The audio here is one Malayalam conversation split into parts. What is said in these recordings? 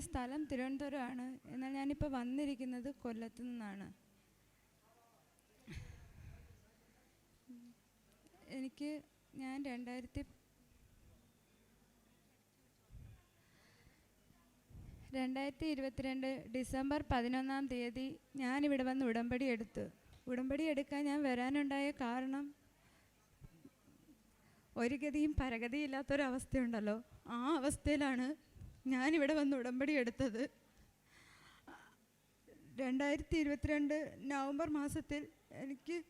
എന്റെ സ്ഥലം തിരുവനന്തപുരമാണ്. എന്നാൽ ഞാനിപ്പോൾ വന്നിരിക്കുന്നത് കൊല്ലത്തു നിന്നാണ്. എനിക്ക് ഞാൻ രണ്ടായിരത്തി രണ്ടായിരത്തി ഇരുപത്തിരണ്ട് ഡിസംബർ പതിനൊന്നാം തീയതി ഞാനിവിടെ വന്ന് ഉടമ്പടി എടുത്തു. ഉടമ്പടി എടുക്കാൻ ഞാൻ വരാനുണ്ടായ കാരണം ഒരു ഗതിയും പരഗതിയില്ലാത്തൊരവസ്ഥയുണ്ടല്ലോ. ആ അവസ്ഥയിലാണ് ഞാനിവിടെ വന്ന് ഉടമ്പടി എടുത്തത്. രണ്ടായിരത്തി ഇരുപത്തിരണ്ട് നവംബർ മാസത്തിൽ എനിക്ക്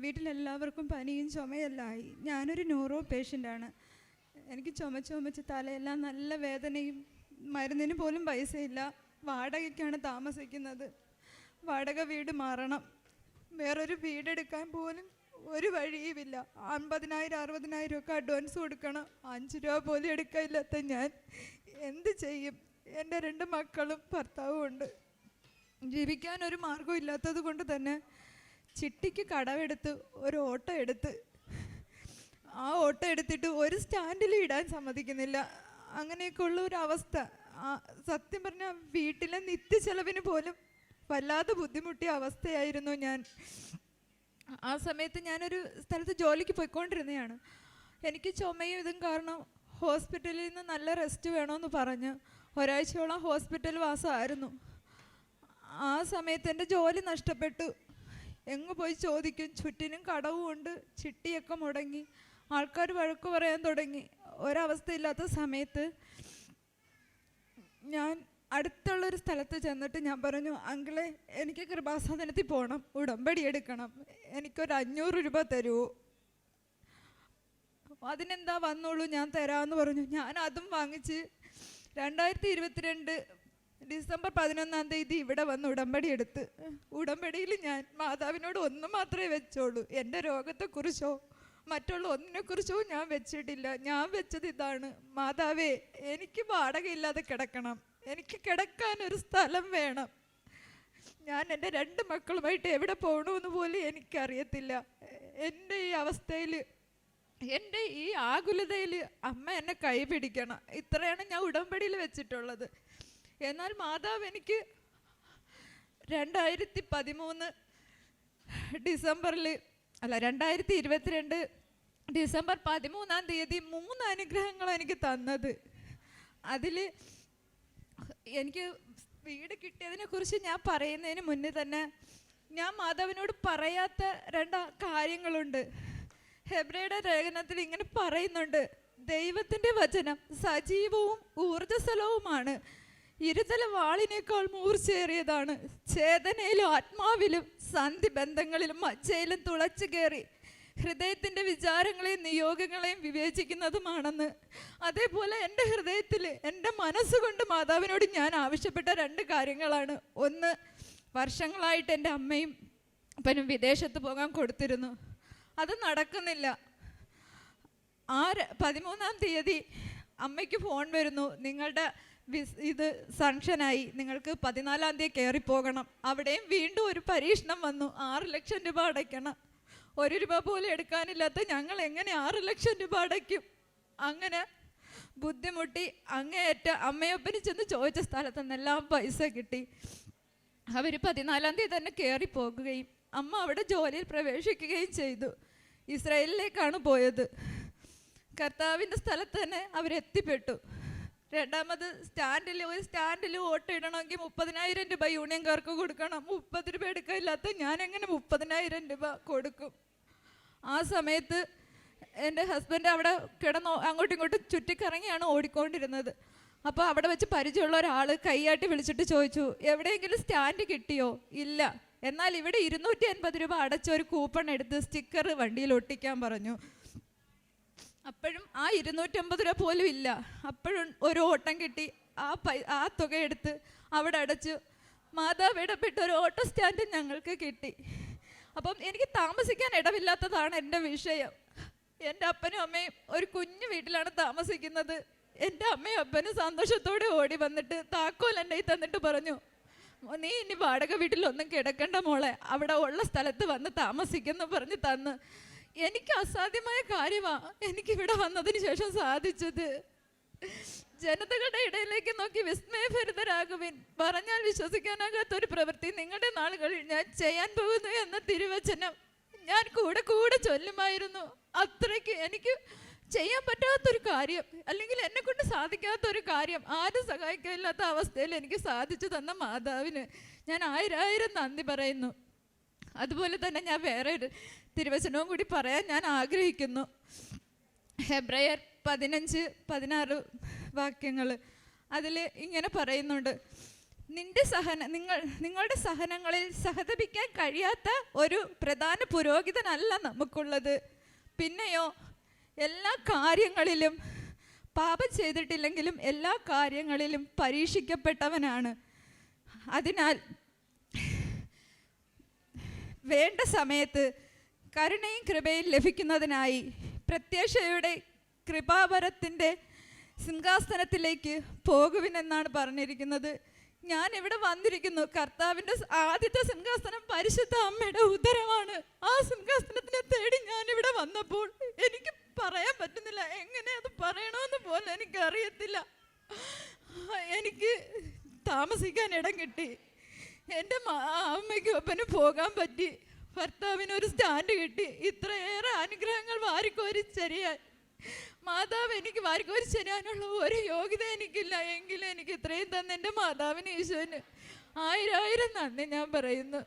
വീട്ടിലെല്ലാവർക്കും പനിയും ചുമയെല്ലാമായി ഞാനൊരു ന്യൂറോ പേഷ്യന്റാണ്. എനിക്ക് ചുമ ചുമച്ച് തലയെല്ലാം നല്ല വേദനയും മരുന്നിന് പോലും പൈസയില്ല. വാടകയ്ക്കാണ് താമസിക്കുന്നത്. വാടക വീട് മാറണം. വേറൊരു വീടെടുക്കാൻ പോലും ഒരു വഴിയുമില്ല. അമ്പതിനായിരം അറുപതിനായിരം ഒക്കെ അഡ്വാൻസ് കൊടുക്കണം. അഞ്ച് രൂപ പോലും എടുക്കാനില്ലാത്ത ഞാൻ എന്ത് ചെയ്യും? എന്റെ രണ്ട് മക്കളും ഭർത്താവും ഉണ്ട്. ജീവിക്കാൻ ഒരു മാർഗവും ഇല്ലാത്തത് കൊണ്ട് തന്നെ ചിട്ടിക്ക് കടവെടുത്ത് ഒരു ഓട്ടോ എടുത്ത് ആ ഓട്ടോ എടുത്തിട്ട് ഒരു സ്റ്റാൻഡിൽ ഇടാൻ സമ്മതിക്കുന്നില്ല. അങ്ങനെയൊക്കെ ഉള്ള ഒരു അവസ്ഥ. സത്യം പറഞ്ഞാൽ വീട്ടിലെ നിത്യചെലവിന് പോലും വല്ലാതെ ബുദ്ധിമുട്ടിയ അവസ്ഥയായിരുന്നു ഞാൻ. ആ സമയത്ത് ഞാനൊരു സ്ഥലത്ത് ജോലിക്ക് പോയിക്കൊണ്ടിരുന്നതാണ് എനിക്ക് ചുമയും ഇതും കാരണം ഹോസ്പിറ്റലിൽ നിന്ന് നല്ല റെസ്റ്റ് വേണമെന്ന് പറഞ്ഞ് ഒരാഴ്ചയോളം ഹോസ്പിറ്റൽ വാസമായിരുന്നു. ആ സമയത്ത് എന്റെ ജോലി നഷ്ടപ്പെട്ടു. എങ്ങ് പോയി ചോദിക്കും. ചുറ്റിനും കടവും ഉണ്ട് ചിട്ടിയൊക്കെ മുടങ്ങി. ആൾക്കാർ വഴക്ക് പറയാൻ തുടങ്ങി. ഒരവസ്ഥയില്ലാത്ത സമയത്ത് ഞാൻ അടുത്തുള്ളൊരു സ്ഥലത്ത് ചെന്നിട്ട് ഞാൻ പറഞ്ഞു അങ്കിളെ എനിക്ക് കൃപാസാധനത്തിൽ പോകണം ഉടമ്പടി എടുക്കണം. എനിക്കൊരു അഞ്ഞൂറ് രൂപ തരുമോ അതിനെന്താ വന്നോളൂ ഞാൻ തരാമെന്ന് പറഞ്ഞു. ഞാൻ അതും വാങ്ങിച്ച് രണ്ടായിരത്തി ഇരുപത്തിരണ്ട് ഡിസംബർ പതിനൊന്നാം തീയതി ഇവിടെ വന്ന് ഉടമ്പടി എടുത്ത്. ഉടമ്പടിയിൽ ഞാൻ മാതാവിനോട് ഒന്നും മാത്രമേ വെച്ചോളൂ. എന്റെ രോഗത്തെക്കുറിച്ചോ മറ്റുള്ള ഒന്നിനെക്കുറിച്ചോ ഞാൻ വെച്ചിട്ടില്ല. ഞാൻ വെച്ചത് ഇതാണ്. മാതാവേ എനിക്ക് വാടകയില്ലാതെ കിടക്കണം. എനിക്ക് കിടക്കാൻ ഒരു സ്ഥലം വേണം. ഞാൻ എന്റെ രണ്ട് മക്കളുമായിട്ട് എവിടെ പോകണമെന്ന് പോലും എനിക്കറിയത്തില്ല. എന്റെ ഈ അവസ്ഥയിൽ എന്റെ ഈ ആകുലതയിൽ അമ്മ എന്നെ കൈ പിടിക്കണം. ഇത്രയാണ് ഞാൻ ഉടമ്പടിയിൽ വെച്ചിട്ടുള്ളത്. എന്നാൽ മാതാവ് എനിക്ക് രണ്ടായിരത്തി പതിമൂന്ന് ഡിസംബറിൽ അല്ല രണ്ടായിരത്തി ഇരുപത്തിരണ്ട് ഡിസംബർ പതിമൂന്നാം തീയതി മൂന്ന് അനുഗ്രഹങ്ങളാണ് എനിക്ക് തന്നത്. അതിൽ എനിക്ക് വീട് കിട്ടിയതിനെ കുറിച്ച് ഞാൻ പറയുന്നതിന് മുന്നേ തന്നെ ഞാൻ മാധവനോട് പറയാത്ത രണ്ട് കാര്യങ്ങളുണ്ട്. ഹെബ്രയുടെ ലേഖനത്തിൽ ഇങ്ങനെ പറയുന്നുണ്ട്. ദൈവത്തിന്റെ വചനം സജീവവും ഊർജസ്വലവുമാണ് ഇരുതല വാളിനേക്കാൾ മൂർച്ചയേറിയതാണ്. ചേതനയിലും ആത്മാവിലും സന്ധി ബന്ധങ്ങളിലും മജ്ജയിലും തുളച്ചു കയറി ഹൃദയത്തിന്റെ വിചാരങ്ങളെയും നിയോഗങ്ങളെയും വിവേചിക്കുന്നതുമാണെന്ന്. അതേപോലെ എന്റെ ഹൃദയത്തിൽ എന്റെ മനസ്സുകൊണ്ട് മാതാവിനോട് ഞാൻ ആവശ്യപ്പെട്ട രണ്ട് കാര്യങ്ങളാണ്. ഒന്ന് വർഷങ്ങളായിട്ട് എന്റെ അമ്മയും അപ്പനും വിദേശത്ത് പോകാൻ കൊടുത്തിരുന്നു. അത് നടക്കുന്നില്ല. ആ ര- പതിമൂന്നാം തീയതി അമ്മയ്ക്ക് ഫോൺ വരുന്നു. നിങ്ങളുടെ ഇത് സാങ്ഷനായി നിങ്ങൾക്ക് പതിനാലാം തീയതി കയറി പോകണം അവിടെയും വീണ്ടും ഒരു പരീക്ഷണം വന്നു. ആറ് ലക്ഷം രൂപ അടയ്ക്കണം. ഒരു രൂപ പോലും എടുക്കാനില്ലാത്ത ഞങ്ങൾ എങ്ങനെ ആറ് ലക്ഷം രൂപ അടയ്ക്കും? അങ്ങനെ ബുദ്ധിമുട്ടി അങ്ങേയറ്റ അമ്മയപ്പന് ചെന്ന് ചോദിച്ച സ്ഥലത്ത് നിന്നെല്ലാം പൈസ കിട്ടി. അവർ പതിനാലാം തീയതി തന്നെ കയറി പോകുകയും അമ്മ അവിടെ ജോലിയിൽ പ്രവേശിക്കുകയും ചെയ്തു. ഇസ്രായേലിലേക്കാണ് പോയത്. കർത്താവിന്റെ സ്ഥലത്ത് തന്നെ അവരെത്തിപ്പെട്ടു. രണ്ടാമത് സ്റ്റാൻഡിൽ ഒരു സ്റ്റാൻഡിൽ വോട്ട് ഇടണമെങ്കിൽ മുപ്പതിനായിരം രൂപ യൂണിയൻകാർക്ക് കൊടുക്കണം. മുപ്പത് രൂപ എടുക്കാനില്ലാത്ത ഞാൻ എങ്ങനെ മുപ്പതിനായിരം രൂപ കൊടുക്കും? ആ സമയത്ത് എന്റെ ഹസ്ബൻഡ് അവിടെ കിടന്ന് അങ്ങോട്ടും ഇങ്ങോട്ടും ചുറ്റിക്കറങ്ങിയാണ് ഓടിക്കൊണ്ടിരുന്നത്. അപ്പോൾ അവിടെ വെച്ച് പരിചയമുള്ള ഒരാൾ കൈയാട്ടി വിളിച്ചിട്ട് ചോദിച്ചു എവിടെയെങ്കിലും സ്റ്റാൻഡ് കിട്ടിയോ? ഇല്ല. എന്നാൽ ഇവിടെ ഇരുന്നൂറ്റി അൻപത് രൂപ അടച്ച ഒരു കൂപ്പൺ എടുത്ത് സ്റ്റിക്കർ വണ്ടിയിൽ ഒട്ടിക്കാൻ പറഞ്ഞു. അപ്പോഴും ആ ഇരുന്നൂറ്റമ്പത് രൂപ പോലും ഇല്ല. അപ്പോഴും ഒരു ഓട്ടം കിട്ടി. ആ പൈ ആ തുക എടുത്ത് അവിടെ അടച്ചു മാതാവ് ഇടപെട്ട ഒരു ഓട്ടോ സ്റ്റാൻഡ് ഞങ്ങൾക്ക് കിട്ടി. അപ്പം എനിക്ക് താമസിക്കാൻ ഇടമില്ലാത്തതാണ് എന്റെ വിഷയം. എന്റെ അപ്പനും അമ്മയും ഒരു കുഞ്ഞു വീട്ടിലാണ് താമസിക്കുന്നത്. എന്റെ അമ്മയും അപ്പനും സന്തോഷത്തോടെ ഓടി വന്നിട്ട് താക്കോൽ എന്റെ കയ്യിൽ തന്നിട്ട് പറഞ്ഞു നീ ഇനി വാടക വീട്ടിലൊന്നും കിടക്കണ്ട മോളെ. അവിടെ ഉള്ള സ്ഥലത്ത് വന്ന് താമസിക്കുന്നു പറഞ്ഞ് തന്ന്. എനിക്ക് അസാധ്യമായ കാര്യമാണ് എനിക്കിവിടെ വന്നതിന് ശേഷം സാധിച്ചത്. ജനതകളുടെ ഇടയിലേക്ക് നോക്കി വിസ്മയഭരിതരാകുവിൻ. പറഞ്ഞാൽ വിശ്വസിക്കാനാകാത്ത ഒരു പ്രവൃത്തി. നിങ്ങളുടെ നാളുകളിൽ ഞാൻ ചെയ്യാൻ പോകുന്നു എന്ന തിരുവചനം ഞാൻ കൂടെ കൂടെ ചൊല്ലുമായിരുന്നു. അത്രയ്ക്ക് എനിക്ക് ചെയ്യാൻ പറ്റാത്തൊരു കാര്യം അല്ലെങ്കിൽ എന്നെ കൊണ്ട് സാധിക്കാത്ത ഒരു കാര്യം ആരും സഹായിക്കാനില്ലാത്ത അവസ്ഥയിൽ എനിക്ക് സാധിച്ചു തന്ന മാതാവിന് ഞാൻ ആയിരായിരം നന്ദി പറയുന്നു. അതുപോലെ തന്നെ ഞാൻ വേറെ ഒരു തിരുവചനവും കൂടി പറയാൻ ഞാൻ ആഗ്രഹിക്കുന്നു. ഹെബ്രയർ പതിനഞ്ച് പതിനാറ് വാക്യങ്ങൾ അതിൽ ഇങ്ങനെ പറയുന്നുണ്ട്. നിന്റെ സഹന നിങ്ങൾ നിങ്ങളുടെ സഹനങ്ങളിൽ സഹതപിക്കാൻ കഴിയാത്ത ഒരു പ്രധാന പുരോഹിതനല്ല നമുക്കുള്ളത്. പിന്നെയോ എല്ലാ കാര്യങ്ങളിലും പാപം ചെയ്തിട്ടില്ലെങ്കിലും എല്ലാ കാര്യങ്ങളിലും പരീക്ഷിക്കപ്പെട്ടവനാണ്. അതിനാൽ വേണ്ട സമയത്ത് കരുണയും കൃപയും ലഭിക്കുന്നതിനായി പ്രത്യാശയുടെ കൃപാവരത്തിന്റെ സിംഹാസനത്തിലേക്ക് പോകുവിനെന്നാണ് പറഞ്ഞിരിക്കുന്നത്. ഞാൻ ഇവിടെ വന്നിരിക്കുന്നു. കർത്താവിന്റെ ആദ്യത്തെ സിംഹാസനം പരിശുദ്ധ അമ്മയുടെ ഉദരമാണ്. ആ സിംഹാസനത്തിനെ തേടി ഞാൻ ഇവിടെ വന്നപ്പോൾ എനിക്ക് പറയാൻ പറ്റുന്നില്ല. എങ്ങനെ അത് പറയണമെന്ന് പോലും എനിക്കറിയത്തില്ല. എനിക്ക് താമസിക്കാൻ ഇടം കിട്ടി. എന്റെ അമ്മയ്ക്ക് ഒപ്പനും പോകാൻ പറ്റി. ഭർത്താവിനൊരു സ്റ്റാൻഡ് കിട്ടി. ഇത്രയേറെ അനുഗ്രഹങ്ങൾ വാരിക്കോരി ചെറിയാൻ. മാതാവ് എനിക്ക് വാരിക്കോരി ചെരിയാനുള്ള ഒരു യോഗ്യത എനിക്കില്ല. എങ്കിലും എനിക്ക് ഇത്രയും തന്നെ എന്റെ മാതാവിന് ഈശോന് ആയിരം ആയിരം നന്ദി ഞാൻ പറയുന്നു.